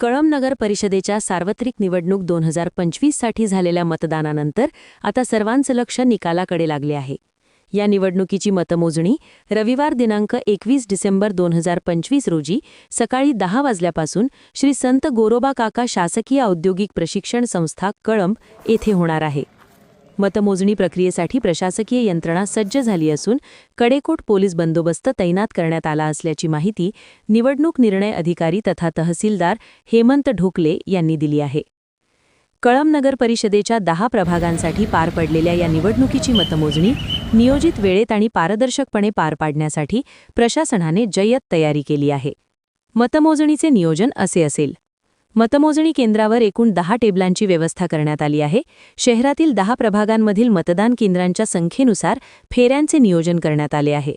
कळम नगर परिषदेच्या सार्वत्रिक निवडणूक दोन हजार पंचवीससाठी झालेल्या मतदानानंतर आता सर्वांचं लक्ष निकालाकडे लागले आहे. या निवडणुकीची मतमोजणी रविवार दिनांक एकवीस डिसेंबर दोन हजार पंचवीस रोजी सकाळी दहा वाजल्यापासून श्री संत गोरोबा काका शासकीय औद्योगिक प्रशिक्षण संस्था कळंब येथे होणार आहे. मतमोजणी प्रक्रियेसाठी प्रशासकीय यंत्रणा सज्ज झाली असून कडेकोट पोलीस बंदोबस्त तैनात करण्यात आला असल्याची माहिती निवडणूक निर्णय अधिकारी तथा तहसीलदार हेमंत ढोकले यांनी दिली आहे. कळम नगर परिषदेच्या दहा प्रभागांसाठी पार पडलेल्या या निवडणुकीची मतमोजणी नियोजित वेळेत आणि पारदर्शकपणे पार पाडण्यासाठी प्रशासनाने जय्यत तयारी केली आहे. मतमोजणीचे नियोजन असे असेल. मतमोजणी केंद्रावर एकूण दहा टेबलांची व्यवस्था करण्यात आली आहे. शहरातील दहा प्रभागांमधील मतदान केंद्रांच्या संख्येनुसार फेऱ्यांचे नियोजन करण्यात आले आहे.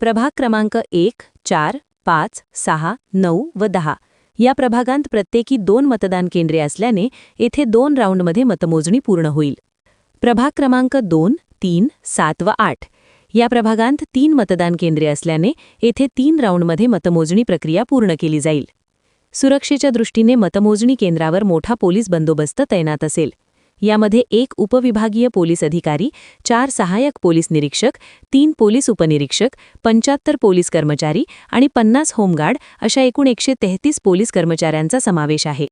प्रभाग क्रमांक एक चार पाच सहा नऊ व दहा या प्रभागांत प्रत्येकी दोन मतदान केंद्रे असल्याने येथे दोन राऊंडमध्ये मतमोजणी पूर्ण होईल. प्रभाग क्रमांक दोन तीन सात व आठ या प्रभागांत तीन मतदान केंद्रे असल्याने येथे तीन राऊंडमध्ये मतमोजणी प्रक्रिया पूर्ण केली जाईल. सुरक्षेच्या दृष्टीने मतमोजणी केंद्रावर मोठा पोलीस बंदोबस्त तैनात असेल. यामध्ये एक उपविभागीय पोलीस अधिकारी चार सहाय्यक पोलीस निरीक्षक तीन पोलीस उपनिरीक्षक पंच्याहत्तर पोलीस कर्मचारी आणि पन्नास होमगार्ड अशा एकूण एकशे तेहतीस पोलीस कर्मचाऱ्यांचा समावेश आहे.